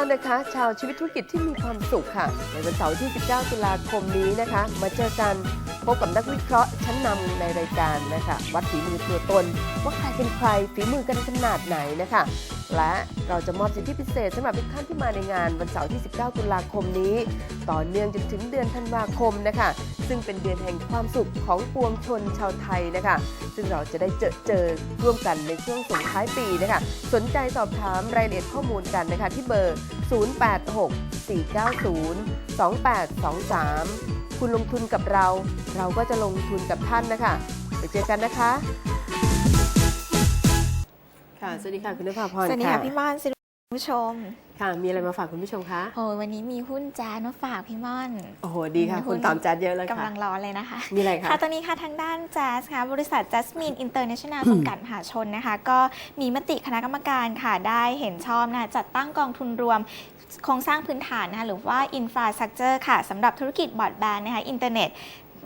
านนะคะ ชาวชีวิตธุรกิจที่มีความสุขค่ะ ในวันเสาร์ที่ 19 ตุลาคมนี้นะคะ มาเจอกันพบกับนักวิเคราะห์ชั้นนำในรายการนะคะวัดฝีมือตัวตน ว่าใครเป็นใครฝีมือกันขนาดไหนนะคะ และเราจะมอบสิทธิพิเศษสำหรับทุกท่านที่มาในงานวันเสาร์ที่ 19 ตุลาคมนี้ ต่อเนื่องจนถึงเดือนธันวาคมนะคะ ซึ่งเป็นเดือนแห่งความสุขของปวงชนชาวไทยนะคะ ซึ่งเราจะได้เจอเจอร่วมกันในช่วงส่งท้ายปีนะคะ สนใจสอบถามรายละเอียดข้อมูลกันนะคะ ที่เบอร์ 086-490-2823 คุณลงทุนกับเรา เราก็จะลงทุนกับท่านนะคะ ไปเจอกันนะคะ ค่ะ สวัสดีค่ะ คุณนภาพรสวัสดีค่ะพี่ม่อนสวัสดีคุณผู้ชม ค่ะ มีอะไรมาฝากคุณผู้ชมคะ โอ้ยวันนี้มีหุ้นแจ๊สมาฝากพี่ม่อน โอ้โห ดีค่ะมีหุ้คุณนตามจัดเยอะเลยกำค่ะลังร้อนเลยนะคะ มีอะไรคะ ค่ะ ตอนนี้ค่ะทางด้านแจ๊สค่ะ บริษัท Jasmine International จำกัดมหาชนนะคะ ก็มีมติคณะกรรมการค่ะ ได้เห็นชอบนะ จัดตั้งกองทุนรวมโครงสร้างพื้นฐานนะคะหรือว่า Infrastructure ค่ะสำหรับธุรกิจบอร์ดแบนด์นะคะอินเทอร์เน็ต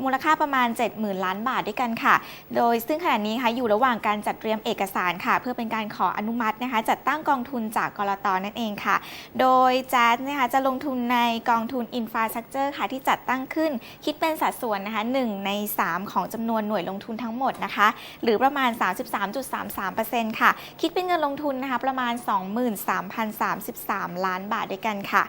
มูลค่าประมาณ 70,000 ล้านบาทด้วยกันค่ะ โดยซึ่งขณะนี้ค่ะอยู่ระหว่างการจัดเตรียมเอกสารค่ะ เพื่อเป็นการขออนุมัตินะคะ จัดตั้งกองทุนจากกรตนั่นเองค่ะ โดยแจ๊สนะคะจะลงทุนในกองทุน Infrastructure ค่ะที่จัดตั้งขึ้น คิดเป็นสัดส่วนนะคะ1ใน 3 ของจำนวนหน่วยลงทุนทั้งหมดนะคะ หรือประมาณ 33.33%ค่ะ คิดเป็นเงินลงทุนนะคะประมาณ 23,033 ล้านบาทด้วยกันค่ะ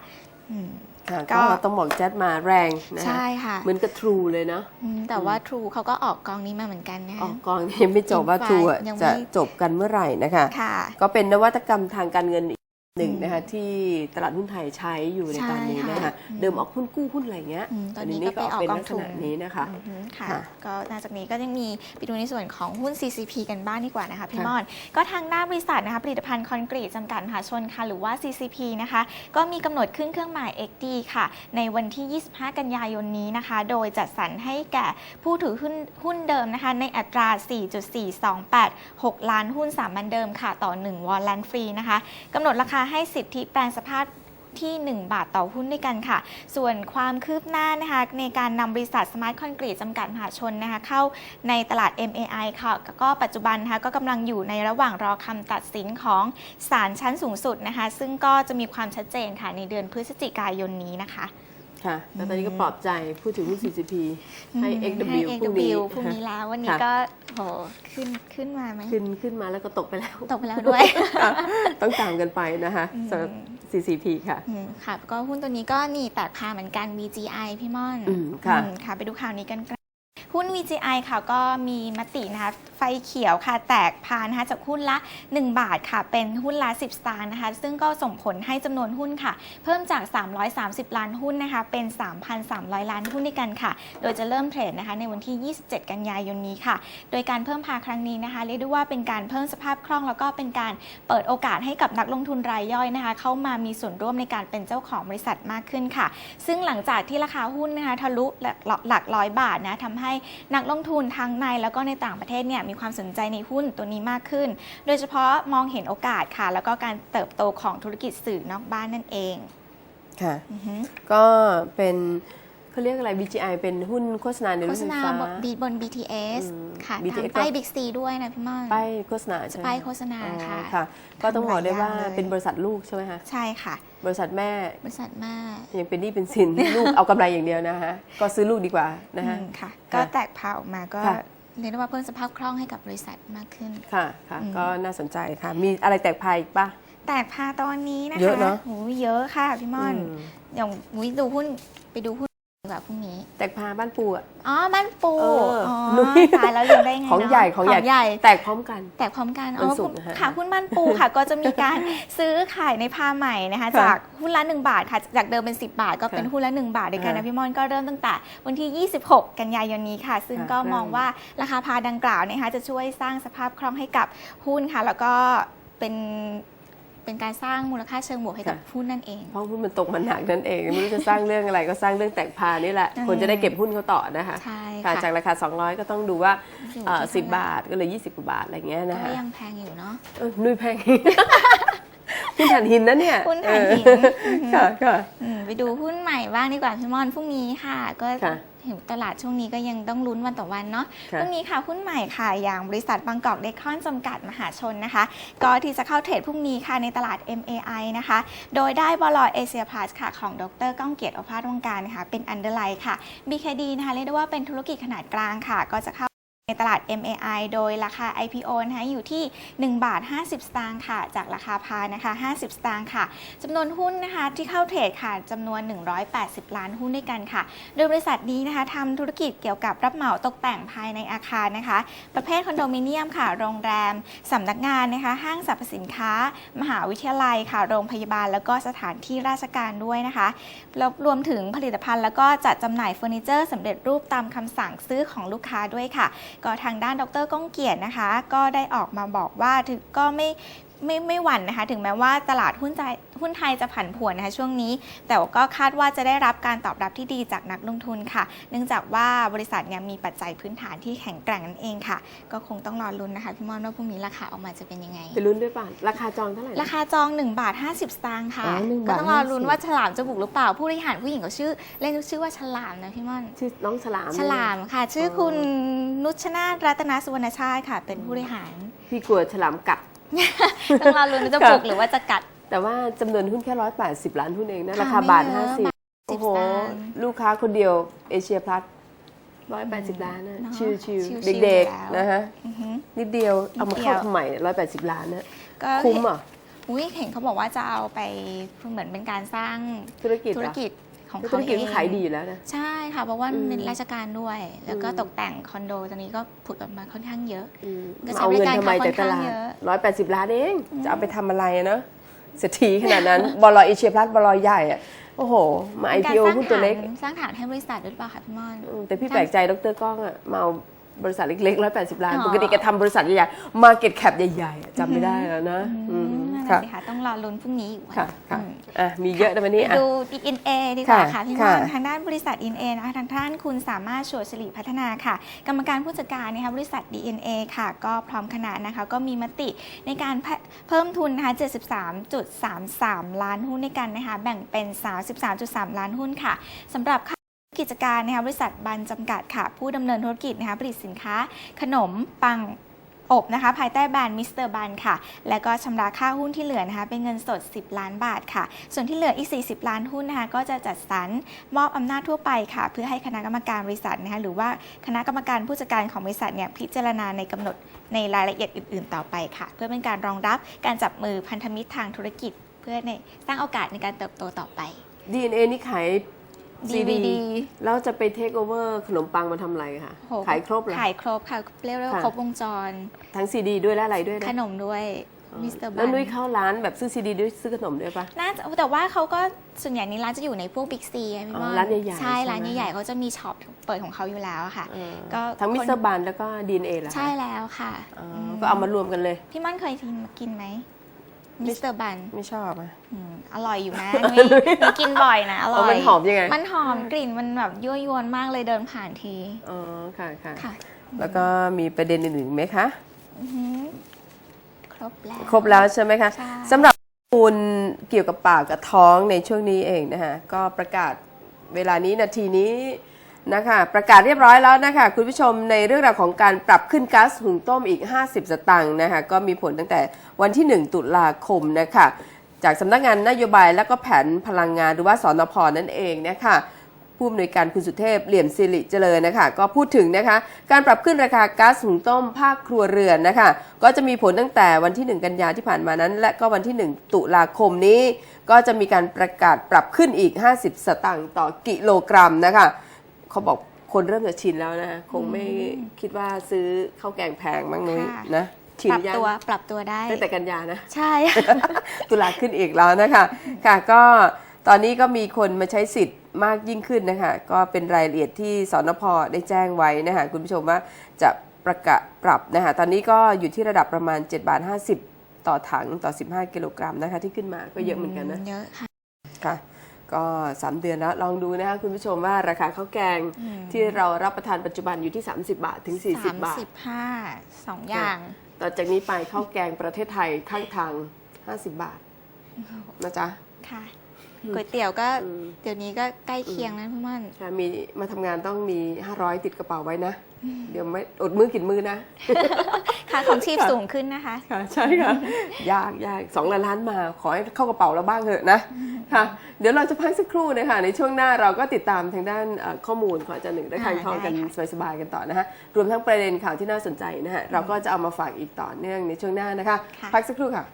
อืม ค่ะก็ก็ต้องบอกแจ๊ดมาแรงนะคะใช่ค่ะเหมือนกับทรูเลยเนาะอืมแต่ว่า True เขาก็ออกกองนี้มาเหมือนกันนะอคะอกกองยังไม่จบว่า Infra ทรูยังไม่จะจบกันเมื่อไหร่นะคะค่ะก็เป็นนวัตกรรมทางการเงินอีก หนึ่งอืมนะคะที่ตลาดหุ้นไทยใช้อยู่ในตอนนี้ใช่นะคะค่ะอืมเดิมออกหุ้นกู้หุ้นอะไรเงี้ยอืมตอนนี้นี้ก็ไปออกเป็นกองลักษทุนณะนี้นะคะอือฮึค่ะค่ะก็นอกจากนี้ก็ยังมีไปดูในส่วนของหุ้น CCP กันบ้างดีกว่านะคะพี่ค่ะมอน ก็ทางด้านบริษัทนะคะผลิตภัณฑ์คอนกรีตจำกัดมหาชนค่ะหรือว่า CCP นะคะก็มีกำหนดขึ้นเครื่องหมาย XD ค่ะ ในวันที่ 25 กันยายนนี้นะคะ โดยจัดสรรให้แก่ผู้ถือหุ้นหุ้นเดิมนะคะในอัตรา 4.428 6 ล้านหุ้นสามัญเดิมค่ะต่อ 1 วอลลันฟรีนะคะกำหนดราคาให้สิทธิแปลงสภาพที่ 1 บาทต่อหุ้นด้วยกันค่ะ ส่วนความคืบหน้านะคะในการนำบริษัทสมาร์ทคอนกรีตจำกัดมหาชนนะคะเข้าในตลาด MAI ค่ะ ก็ปัจจุบันนะคะก็กำลังอยู่ในระหว่างรอคำตัดสินของศาลชั้นสูงสุดนะคะ ซึ่งก็จะมีความชัดเจนค่ะในเดือนพฤศจิกายนนี้นะคะ ค่ะแล้วตอนนี้ก็ปลอบใจผู้ถือหุ้น CCP ให้อืม XW ให้พรุ่งนี้ XW พรุ่งนี้แล้ววันนี้ค่ะก็โหขึ้นขึ้นมาไหมขึ้นขึ้นมาแล้วก็ตกไปแล้ว ตกไปแล้วด้วยค่ะต้องตามกันไปนะคะอืมสำหรับ CCP ค่ะอืมค่ะ ก็หุ้นตัวนี้ก็นี่แตกพาเหมือนกัน VGI พี่ม่อนอืมค่ะอืมค่ะ ไปดูข่าวนี้กันค่ะ หุ้น VGI ค่ะก็มีมตินะคะไฟเขียวค่ะแตกพานะคะจากหุ้นละ 1 บาทค่ะ เป็นหุ้นละ 10 สตางค์นะคะ ซึ่งก็ส่งผลให้จำนวนหุ้นค่ะ เพิ่มจาก 330 ล้านหุ้นนะคะ เป็น 3,300 ล้านหุ้นด้วยกันค่ะ โดยจะเริ่มเทรดนะคะในวันที่ 27 กันยายนนี้ค่ะ โดยการเพิ่มพาครั้งนี้นะคะ เรียกได้ว่าเป็นการเพิ่มสภาพคล่อง แล้วก็เป็นการเปิดโอกาสให้กับนักลงทุนรายย่อยนะคะ เข้ามามีส่วนร่วมในการเป็นเจ้าของบริษัทมากขึ้นค่ะ ซึ่งหลังจากที่ราคาหุ้นนะคะทะลุหลักร้อยบาทนะทำให้นักลงทุนทั้งในแล้วก็ในต่างประเทศเนี่ยมีความสนใจในหุ้นตัวนี้มากขึ้น โดยเฉพาะมองเห็นโอกาสค่ะ แล้วก็การเติบโตของธุรกิจสื่อนอกบ้านนั่นเองค่ะอือฮึก็เป็น เขาเรียกอะไร BGI เป็นหุ้นโฆษณาในโฆรถษไฟณาฟ้า บนบน BTS อืมค่ะ BTS ตามป้ายบิ๊กซีด้วยนะพี่ม่อน ป้ายโฆษณาใช่ไหมป้ายโฆษณาอ๋อค่ะค่ะ ก็ต้องบอกได้ว่าทำหลายอย่างเลยเป็นบริษัทลูกใช่ไหมคะใช่ค่ะ บริษัทแม่ บริษัทแม่ ยังเป็นหนี้เป็นสิน ลูกเอากำไรอย่างเดียวนะคะ ก็ซื้อลูกดีกว่านะคะ อืมค่ะ ก็แตกพาออกมาก็ค่ะ เรียกได้ว่าเพิ่มสภาพคล่องให้กับบริษัทมากขึ้น ค่ะค่ะ อืม ก็น่าสนใจค่ะ มีอะไรแตกพายอีกปะแตกพาตอนนี้นะคะเยอะเนอะ โหเยอะค่ะพี่ม่อนมอย่างวิดูหุ้นไปดูหุ้น ดีกว่าพรุ่งนี้ แตกพาบ้านปูอะอ๋อ บ้านปู เอออ๋อ๋อนุ้ยตายแล้วลืมได้ไงของเนาะใหญ่ของใหญ่ใหญ่ แตกพร้อมกัน แตกพร้อมกันวัอ๋นอศุกร์นะคะค่ะหุ้นบ้านปูค่ะ ก็จะมีการซื้อขายในพาใหม่นะคะ ค่ะจากหุ้นละ 1 บาทค่ะ จากเดิมเป็น 10 บาท ก็เป็นค่ะหุ้นละ 1 บาทด้วยกันนะอ่าพี่ม่อนก็เริ่มตั้งแต่วันที่ 26 กันยายนนี้ค่ะ ซึ่งค่ะก็เริ่มมองว่าราคาพาดังกล่าวนะคะจะช่วยสร้างสภาพคล่องให้กับหุ้นค่ะ แล้วก็เป็น เป็นการสร้างมูลค่าเชิงบวกให้กับหุ้นนั่นเอง เพราะหุ้นมันตกมันหนักนั่นเอง ไม่รู้จะสร้างเรื่องอะไรก็สร้างเรื่องแตกพานี่แหละอืมคนจะได้เก็บหุ้นเขาต่อนะคะใช่ค่ะค่ะจากราคา 200 ก็ต้องดูว่าอยู่เอ่อที่10เท่ไหร่บาทก็เลย 20กว่าบาทอะไรเงี้ยนะก็คะยังแพงอยู่เนาะเออนุ้ยแพง หุ้นถ่านหินนะเนี่ยหุ้นถ่านหินเอออือหือค่ะค่ะอืมไปดูหุ้นใหม่บ้างดีกว่าพี่มอนพรุ่งนี้ค่ะ ก็ค่ะเห็นตลาดช่วงนี้ก็ยังต้องลุ้นวันต่อวันเนาะค่ะพรุ่งนี้ค่ะหุ้นใหม่ค่ะ อย่างบริษัทบางกอกเดคอนจำกัดมหาชนนะคะ ก็ที่จะเข้าเทรดพรุ่งนี้ค่ะในตลาด MAI นะคะ โดยได้บลเอเชียพลัสค่ะ ของดรก้องเกียรติโอภาสวงการนะคะเป็นอันเดอร์ไลน์ค่ะ BKD นะคะเรียกได้ว่าเป็นธุรกิจขนาดกลางค่ะ ก็จะเข้า ในตลาด MAI โดยราคา IPO นะคะอยู่ที่ 1 บาท 50 สตางค์ค่ะ จากราคาพานะคะ 50 สตางค์ค่ะจำนวนหุ้นนะคะที่เข้าเทรดค่ะจำนวน 180 ล้านหุ้นด้วยกันค่ะ โดยบริษัทนี้นะคะทำธุรกิจเกี่ยวกับรับเหมาตกแต่งภายในอาคารนะคะ ประเภทคอนโดมิเนียมค่ะ โรงแรมสำนักงานนะคะ ห้างสรรพสินค้า มหาวิทยาลัยค่ะ โรงพยาบาล แล้วก็สถานที่ราชการด้วยนะคะแล้วรวมถึงผลิตภัณฑ์แล้วก็จัดจำหน่ายเฟอร์นิเจอร์สำเร็จรูปตามคำสั่งซื้อของลูกค้าด้วยค่ะก็ทางด้านดรก้องเกียรตินะคะ ก็ได้ออกมาบอกว่าถึงก็ไม่ ไม่ไม่หวั่นนะคะ ถึงแม้ว่าตลาดหุ้นใจหุ้นไทยจะผันผวนนะคะช่วงนี้ แต่ว่าก็คาดว่าจะได้รับการตอบรับที่ดีจากนักลงทุนค่ะ เนื่องจากว่าบริษัทเนี่ยมีปัจจัยพื้นฐานที่แข็งแกร่งนั่นเองค่ะ ก็คงต้องรอลุ้นนะคะพี่มอนว่าพรุ่งนี้ราคาออกมาจะเป็นยังไงไปลุ้นด้วยป่ะราคาจองเท่าไหร่นะราคาจอง1บาท50 สตางค์ค่ะอ๋อ1ก็บาทต้องรอลุ้น50ว่าฉลามจะบุกหรือเปล่าผู้บริหารผู้หญิงเขาชื่อ เล่นชื่อว่าฉลามนะพี่ม่อนชื่อน้องฉลามฉลามค่ะ ชื่อคุณนุชนาถรัตนสุวรรณชาติค่ะ เป็นผู้บริหารพี่กลัวฉลามกัด ต้องรอลุ้นว่าจะค่ะบุกหรือว่าจะกัด แต่ว่าจำนวนหุ้นแค่180ล้านหุ้นเองนะ ค่ะราคาบาทไม่เยอะ50บาทโอ้โหสิบล้านลูกค้าคนเดียวเอเชียพลัส180ล้านนะเนอะชิวชิวๆๆเด็กแล้ว ๆนะฮะ อือหือ นิดเดียวเอามาเข้านิดเดียวทำไม180ล้านนะก็คุ้มเหรอะ อุ้ยเห็นเขาบอกว่าจะเอาไปเหมือนเป็นการสร้างธุรกิจธุเหรรอกิจ ของธุเขารเอกิจงก็ขายดีอยู่แล้วนะใช่ค่ะเพราะว่าอืมเป็นราชการด้วย แล้วก็อืมตกแต่งคอนโดตอนนี้ก็ผุดออกมาค่อนข้างเยอะอืมก็ใช้เอาเงินทำไมบริการจากตลาค่อนข้างเยดอะร้อยแปดสิบล้านเอง จะเอาไปทำอะไรอะเนาะเศรษฐีขนาดนั้นบลเอเชียพลัสบลใหญ่อะโอ้โห มาเป็นการ IPO สร้างหุ้นตัวฐานเล็ก สร้างฐานให้บริษัทด้วยหรือเปล่าคะพี่ม่อนอืมแต่พี่แปลกใจดรก้องอะมาเอา บริษัทเล็กๆร้อยแปดสิบล้าน อ๋อ ปกติแกทำบริษัทใหญ่ๆมาเก็ตแคปใหญ่ๆอะจำไม่ได้แล้วนะอืมอืมนั่นค่ะน่ะสิคะต้องรอลุ้นพรุ่งนี้อยู่ค่ะค่ะอืมอะมีเยอะนะวันนี้ไปอะ ดู DNA ดีกว่าค่ะค่ะพี่ม่อนค่ะทางด้านบริษัท DNA นะคะทางด้านคุณสามารถชัวร์สิริพัฒนาค่ะ กรรมการผู้จัดการนะคะบริษัท DNA ค่ะ ก็พร้อมคณะนะคะ ก็มีมติในการเพิ่มเพิ่มทุนนะคะ73.33 ล้านหุ้นในกันนะคะ แบ่งเป็น 33.3 ล้านหุ้นค่ะสำหรับค่า กิจการนะคะบริษัทบันจำกัดค่ะผู้ดำเนินธุรกิจนะคะผลิตสินค้า ขนมปังอบนะคะภายใต้แบรนด์มิสเตอร์บันค่ะ แล้วก็ชำระค่าหุ้นที่เหลือนะคะเป็นเงินสด 10 ล้านบาทค่ะ ส่วนที่เหลืออีก 40 ล้านหุ้นนะคะก็จะจัดสรรมอบอำนาจทั่วไปค่ะ เพื่อให้คณะกรรมการบริษัทนะคะหรือว่าคณะกรรมการผู้จัดการของบริษัทเนี่ยพิจารณาในกำหนดในรายละเอียดอื่น ๆ ต่อไปค่ะ เพื่อเป็นการรองรับการจับมือพันธมิตรทางธุรกิจ เพื่อในสร้างโอกาสในการเติบโตต่อไป DNA นี่ขาย DVD แล้วจะไปเทคโอเวอร์ขนมปังมาทำอะไรคะโหขายครบเหรอ ขายครบค่ะ เรียกได้ว่าค่ะ ครบวงจร ทั้งซีดีด้วยและอะไรด้วยขนะนมด้วยมิสเตอร์บัแล้วนนุ้ยเข้าร้านแบบซื้อซีดีด้วยซื้อขนมด้วยปะ น่าจะแต่ว่าเขาก็ส่วนใหญ่นี้ร้านจะอยู่ในพวกบิ๊กซีพี่อ๋อว่าร้านใหญ่ๆใช่ ใช่ไหม ร้านใหญ่ๆเขาจะมีช็อปเปิดของเขาอยู่แล้วอะค่ะ เออก็ทั้งคนมิสเตอร์บันแล้วก็ดีเอเหรอคะใช่แล้วค่ะอ๋ออมก็เอามารวมกันเลย พี่ม่อนเคยกินกินไหม มิสเตอร์บันไม่ชอบอะอร่อยอยู่นะนุ้ยนุ้ยกินบ่อยนะอร่อ๋ออยมันหอมยังไง มันหอมกลิ่นมันแบบยั่วยวนมากเลยเดินผ่านที อ๋อค่ะค่ะค่ะแล้วก็มีประเด็นอื่นๆไหมคะ อือหือครบแล้ว ครบแล้วใช่ไหมคะใช่ สำหรับข้อมูลเกี่ยวกับปากกับท้องในช่วงนี้เองนะคะก็ประกาศเวลานี้นาทีนี้ นะคะประกาศเรียบร้อยแล้วนะคะคุณผู้ชมในเรื่องราวของการปรับขึ้นก๊าซหุงต้มอีก 50 สตางค์นะคะก็มีผลตั้งแต่วันที่ 1 ตุลาคมนะคะจากสำนักงานนโยบายและก็แผนพลังงานหรือว่าสอนพนั่นเองนะคะผู้อำนวยการคุณสุเทพเหลี่ยมสิริเจริญนะคะก็พูดถึงนะคะการปรับขึ้นราคาก๊าซหุงต้มภาคครัวเรือนนะคะก็จะมีผลตั้งแต่วันที่ 1 กันยาที่ผ่านมานั้น และก็วันที่ 1 ตุลาคมนี้ ก็จะมีการประกาศปรับขึ้นอีก 50 สตางค์ต่อกิโลกรัมนะคะ เขาบอกคนเริ่มจะชินแล้วนะคะคงไม่คิดว่าซื้อข้าวแกงแพงมั้งนุ้ยค่ะนะชินปรับยังตัวปรับตัวได้ตั้งแต่กันยานะใช่ ตุลาขึ้นอีกแล้วนะคะค่ะก็ตอนนี้ก็มีคนมาใช้สิทธิ์มากยิ่งขึ้นนะคะ ก็เป็นรายละเอียดที่สนพได้แจ้งไว้นะคะคุณผู้ชมว่าจะประกาศปรับนะคะตอนนี้ก็อยู่ที่ระดับประมาณ7บาท50 ต่อถังต่อ 15 กิโลกรัมนะคะ ที่ขึ้นมาก็เยอะเหมือนกันนะเยอะค่ะค่ะ ก็ 3 เดือนแล้ว ลองดูนะคะคุณผู้ชมว่าราคาข้าวแกงอืมที่เรารับประทานปัจจุบันอยู่ที่ 30 บาทถึง 40 บาทสิบห้าสองอย่าง ต่อจากนี้ไปข้าวแกงประเทศไทยข้างทาง 50 บาทนะจ๊ะค่ะอืม ก๋วยเตี๋ยวก็อืมเดี๋ยวนี้ก็ใกล้เคียงนะพี่ม่อนค่ะมีมาทำงานต้องมี 500 ติดกระเป๋าไว้นะ เดี๋ยวไม่อดมือกินมือนะค่าของชีพสูงขึ้นนะคะค่ะใช่ค่ะยากยากสองล้านล้านมา ขอให้เข้ากระเป๋าเราบ้างเถอะนะค่ะ เดี๋ยวเราจะพักสักครู่นะคะในช่วงหน้าเราก็ติดตามทางด้านเอ่อข้อมูลของอาจารย์หนึ่งได้อ่าคลายทองกันได้ค่ะสบายๆกันต่อนะคะรวมทั้งประเด็นข่าวที่น่าสนใจนะฮะเราก็จะเอามาฝากอีกต่อเนื่องในช่วงหน้านะคะค่ะพักสักครู่ค่ะ